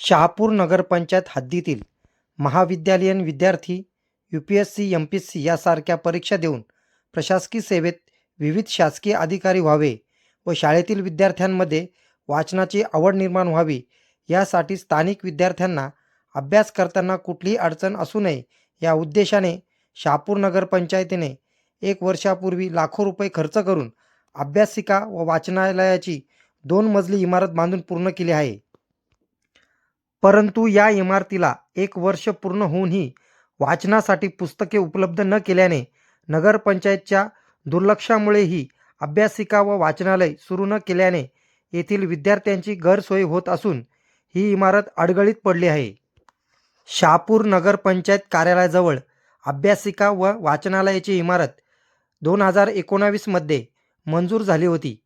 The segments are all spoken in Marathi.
शहापूर नगरपंचायत हद्दीतील महाविद्यालयीन विद्यार्थी U P S C M P S यासारख्या परीक्षा देऊन प्रशासकीय सेवेत विविध शासकीय अधिकारी व्हावे व शाळेतील विद्यार्थ्यांमध्ये वाचनाची आवड निर्माण व्हावी यासाठी स्थानिक विद्यार्थ्यांना अभ्यास करताना कुठलीही अडचण असू नये या उद्देशाने शहापूर नगरपंचायतीने एक वर्षापूर्वी लाखो रुपये खर्च करून अभ्यासिका व वाचनालयाची दोन मजली इमारत बांधून पूर्ण केली आहे. परंतु या इमारतीला एक वर्ष पूर्ण होऊनही वाचनासाठी पुस्तके उपलब्ध न केल्याने नगरपंचायतच्या दुर्लक्षामुळेही अभ्यासिका व वाचनालय सुरू न केल्याने येथील विद्यार्थ्यांची गैरसोय होत असून ही इमारत अडगळीत पडली आहे. शहापूर नगरपंचायत कार्यालयाजवळ अभ्यासिका व वाचनालयाची इमारत दोन हजार एकोणावीसमध्ये मंजूर झाली होती.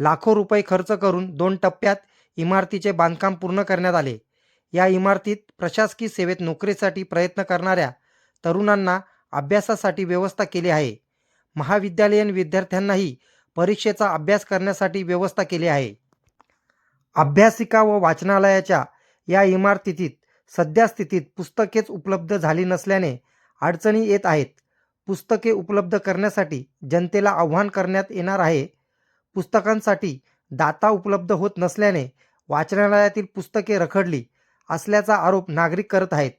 लाखो रुपये खर्च करून दोन टप्प्यात इमारतीचे बांधकाम पूर्ण करण्यात आले. या इमारतीत प्रशासकीय सेवेत नोकरीसाठी प्रयत्न करणाऱ्या तरुणांना अभ्यासासाठी व्यवस्था केली आहे. महाविद्यालयीन विद्यार्थ्यांनाही परीक्षेचा अभ्यास करण्यासाठी व्यवस्था केली आहे. अभ्यासिका व वाचनालयाच्या या इमारतीत सध्या स्थितीत पुस्तकेच उपलब्ध झाली नसल्याने अडचणी येत आहेत. पुस्तके उपलब्ध करण्यासाठी जनतेला आव्हान करण्यात येणार आहे. पुस्तकांसाठी दाता उपलब्ध होत नसल्याने वाचनालयातील पुस्तके रखडली असल्याचा आरोप नागरिक करत आहेत.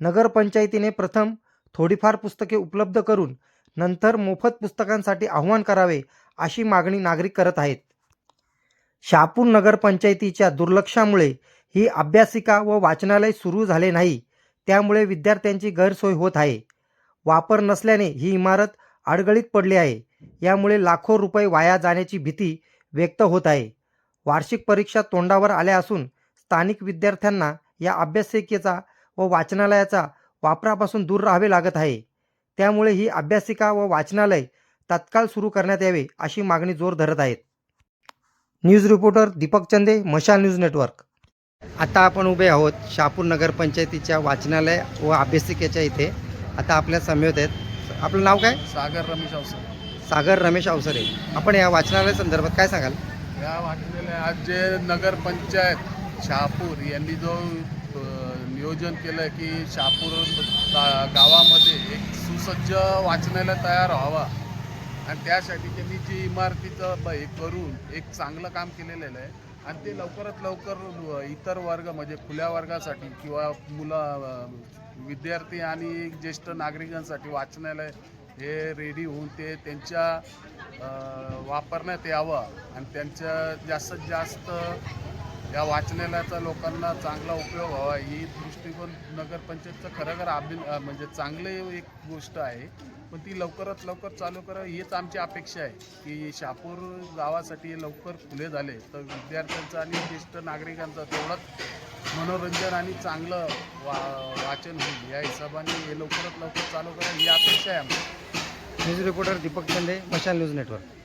नगरपंचायतीने प्रथम थोडीफार पुस्तके उपलब्ध करून नंतर मोफत पुस्तकांसाठी आव्हान करावे अशी मागणी नागरिक करत आहेत. शहापूर नगरपंचायतीच्या दुर्लक्षामुळे ही अभ्यासिका व वाचनालय सुरू झाले नाही त्यामुळे विद्यार्थ्यांची गैरसोय होत आहे. वापर नसल्याने ही इमारत अडगळीत पडली आहे यामुळे लाखो रुपये वाया जाण्याची भीती व्यक्त होत आहे. वार्षिक परीक्षा तोंडावर आल्या असून स्थानिक विद्यार्थ्यांना या अभ्यासिकेचा व वाचनालयाचा वापरापासून दूर राहावे लागत आहे. त्यामुळे ही अभ्यासिका व वाचनालय तात्काळ सुरू करण्यात यावे अशी मागणी जोर धरत आहेत. न्यूज रिपोर्टर दीपक चंदे मशाल न्यूज नेटवर्क. आता आपण उभे आहोत शहापूर नगरपंचायतीच्या वाचनालय व अभ्यासिकेच्या इथे. आता आपल्या समेत आहेत. आपलं नाव काय? सागर रमेश अवसर. सागर रमेश अवसरे. आपण या वाचनालय संदर्भात काय सांगाल? या वाटलेल्या आज जे नगरपंचायत शहापूर यांनी जो नियोजन केलं की शहापूर गा- गावामध्ये एक सुसज्ज वाचनालय तयार व्हावा. आणि त्यासाठी त्यांनी जी इमारतीचं हे करून एक चांगलं काम केलेलं आहे. आणि ते लवकरात लवकर इतर वर्ग म्हणजे खुल्या वर्गासाठी किंवा मुलं विद्यार्थी आणि ज्येष्ठ नागरिकांसाठी वाचनालय हे रेडी होऊन ते त्यांच्या वापरण्यात यावं. आणि त्यांच्या जास्तीत जास्त या वाचनालयाचा लोकांना चांगला उपयोग व्हावा ही दृष्टिकोन नगरपंचायतचं खरं खरं अभि म्हणजे चांगले एक गोष्ट आहे. पण ती लवकरात लवकर चालू करा हीच आमची अपेक्षा आहे. की शापूर गावासाठी लवकर खुले झाले तर विद्यार्थ्यांचं आणि ज्येष्ठ नागरिकांचं तेवढंच मनोरंजन आणि चांगलं वा वाचन होईल. या हिशोबाने हे लवकरात लवकर चालू करा ही अपेक्षा आहे आमची. न्यूज रिपोर्टर दीपक चंदे मशाल न्यूज नेटवर्क.